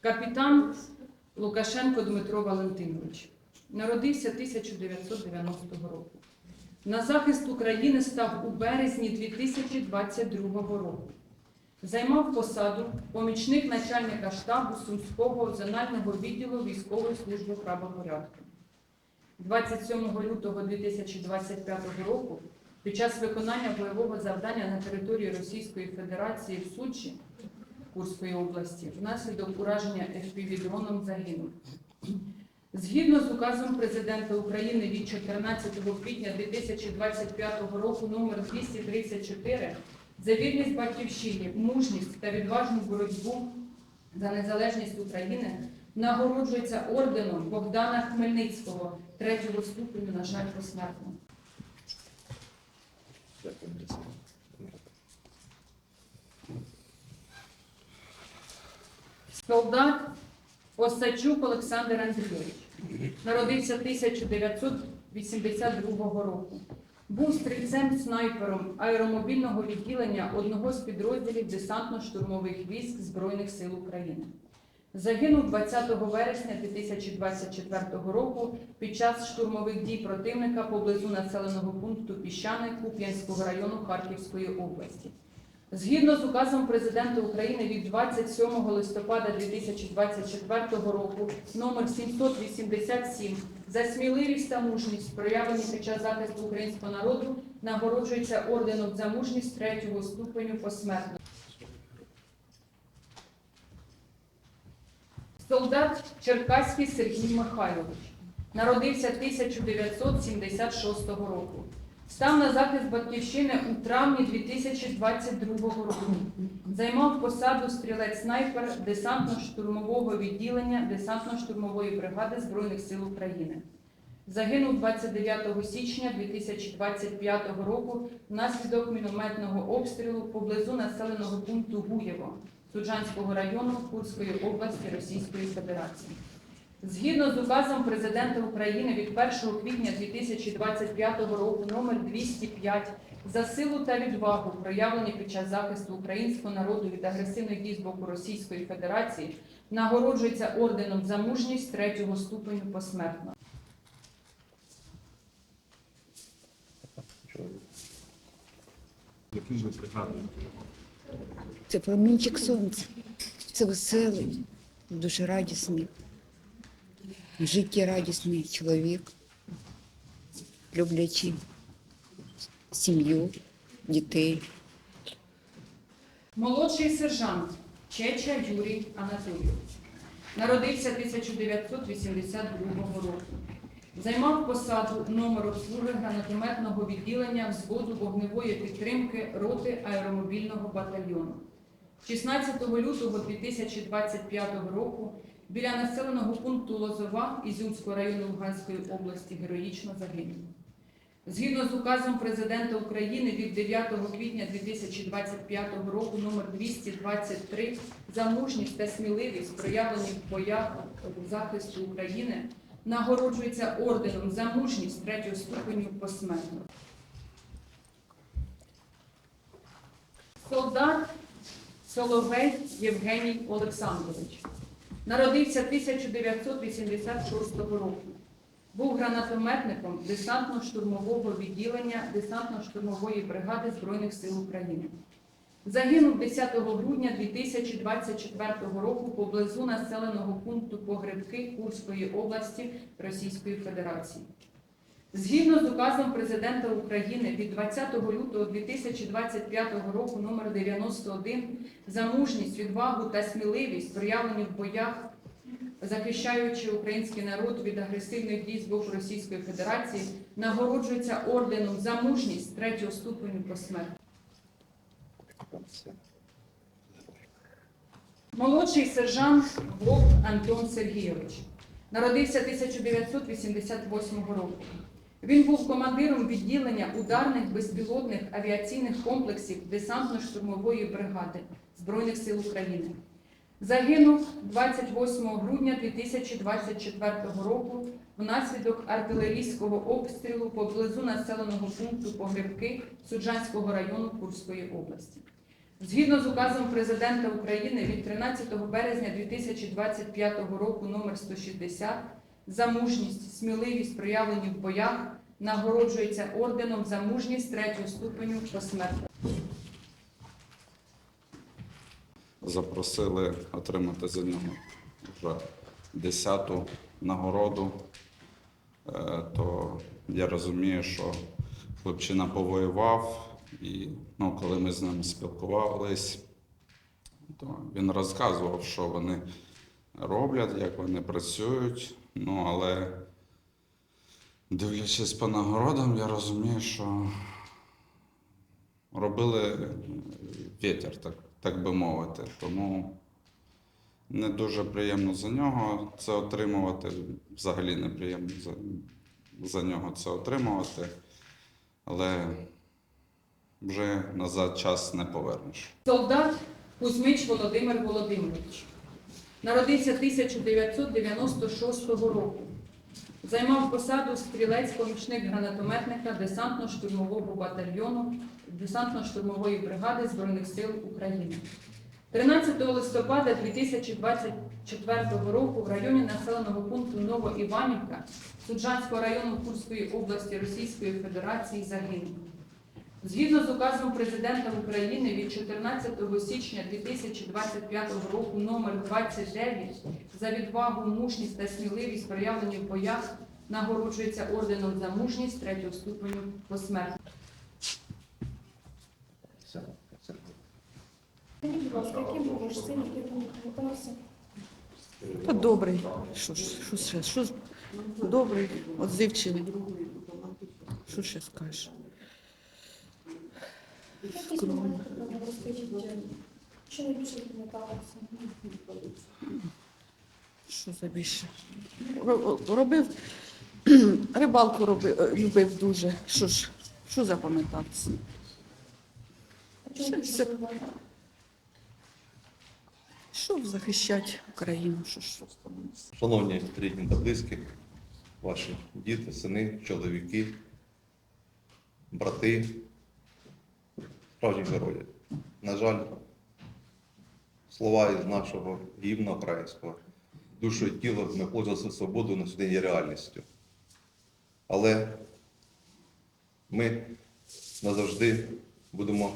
Капітан Лукашенко Дмитро Валентинович народився 1990 року. На захист України став у березні 2022 року. Займав посаду помічник начальника штабу Сумського зонального відділу військової служби правопорядку. 27 лютого 2025 року під час виконання бойового завдання на території Російської Федерації в Сучі Курської області внаслідок ураження FPV-дроном загинув. Згідно з указом президента України від 14 квітня 2025 року номер 234 за вірність батьківщині, мужність та відважну боротьбу за незалежність України нагороджується орденом Богдана Хмельницького третього ступеню, на жаль, посмертно. Солдат Осачук Олександр Андрійович. Народився 1982 року. Був стрільцем-снайпером аеромобільного відділення одного з підрозділів десантно-штурмових військ Збройних сил України. Загинув 20 вересня 2024 року під час штурмових дій противника поблизу населеного пункту Піщани Куп'янського району Харківської області. Згідно з указом президента України від 27 листопада 2024 року номер 787 за сміливість та мужність, проявлені під час захисту українського народу, нагороджується орденом за мужність третього ступеню посмертно. Солдат Черкаський Сергій Михайлович народився 1976 року. Став на захист батьківщини у травні 2022 року. Займав посаду стрілець-снайпер десантно-штурмового відділення десантно-штурмової бригади Збройних сил України. Загинув 29 січня 2025 року внаслідок мінометного обстрілу поблизу населеного пункту Гуєво Суджанського району Курської області Російської Федерації. Згідно з указом президента України від 1 квітня 2025 року номер 205 за силу та відвагу, проявлені під час захисту українського народу від агресивних дій з боку Російської Федерації, нагороджується орденом за мужність третього ступеню посмертно. Яким ви пригадуєте? Це промінчик сонця. Це веселий, дуже радісний, життєрадісний чоловік, люблячи сім'ю, дітей. Молодший сержант Чеча Юрій Анатолійович. Народився 1982 року. Займав посаду номер обслуги гранатометного відділення взводу вогневої підтримки роти аеромобільного батальйону. 16 лютого 2025 року біля населеного пункту Лозова Ізюмського району Луганської області героїчно загинув. Згідно з указом президента України від 9 квітня 2025 року номер 223 за мужність та сміливість, проявлені в боях захисту України, нагороджується орденом за мужність третього ступеню посмертно. Солдат Соловей Євгеній Олександрович народився 1986 року. Був гранатометником десантно-штурмового відділення десантно-штурмової бригади Збройних сил України. Загинув 10 грудня 2024 року поблизу населеного пункту Погребки Курської області Російської Федерації. Згідно з указом президента України від 20 лютого 2025 року номер 91 за мужність, відвагу та сміливість, проявлені в боях захищаючи український народ від агресивних дій з боку Російської Федерації, нагороджується орденом за мужність третього ступеню посмертно. Молодший сержант Вовк Антон Сергійович народився 1988 року. Він був командиром відділення ударних безпілотних авіаційних комплексів десантно-штурмової бригади Збройних сил України. Загинув 28 грудня 2024 року внаслідок артилерійського обстрілу поблизу населеного пункту Погребки Суджанського району Курської області. Згідно з указом Президента України від 13 березня 2025 року номер 160 за мужність, сміливість, проявлені в боях, нагороджується орденом за мужність третього ступеню посмертно. запросили отримати за нього вже десяту нагороду, Е, то я розумію, що хлопчина повоював, і ну, коли ми з ним спілкувались, то він розказував, що вони роблять, як вони працюють. Ну, але дивлячись по нагородам, я розумію, що робили вітер, так, так би мовити. Тому не дуже приємно за нього це отримувати. Взагалі неприємно за, за нього це отримувати. Але вже назад час не повернеш. Солдат Кузьмич Володимир Володимирович. Народився 1996 року. Займав посаду стрілець-помічник гранатометника десантно-штурмового батальйону десантно-штурмової бригади Збройних сил України. 13 листопада 2024 року в районі населеного пункту Новоіванівка Суджанського району Курської області Російської Федерації загинув. Згідно з указом президента України від 14 січня 2025 року номер 29 за відвагу, мужність та сміливість проявлені в боях нагороджується орденом за мужність третього ступеню посмертно. Будь ласка, який був ваш син, який вам повертався? Та добрий. Що ж, що ще? Що ж? Добрий, отзивчивий. Що ще скажеш? Якісь моменти розкажіть, що найбільше пам'яталося? Що за більше? Робив, рибалку робив, е, любив дуже. Що ж, що запам'ятатися? А? Що захищати Україну? Що ж? Шановні рідні та близькі, ваші діти, сини, чоловіки, брати, справжні герої. На жаль, слова із нашого гімна українського душу і тіло пользувалися свободу на сьогодні є реальністю. Але ми назавжди будемо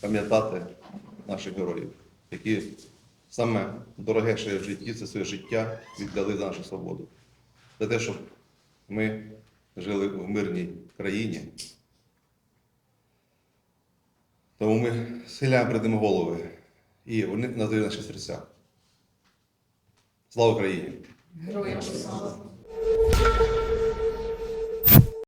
пам'ятати наших героїв, які саме дороге, в житті, це своє життя віддали за нашу свободу. За те, щоб ми жили в мирній країні. Тому ми схиляємо перед голови і вони надають наші серця. Слава Україні! Героям слава!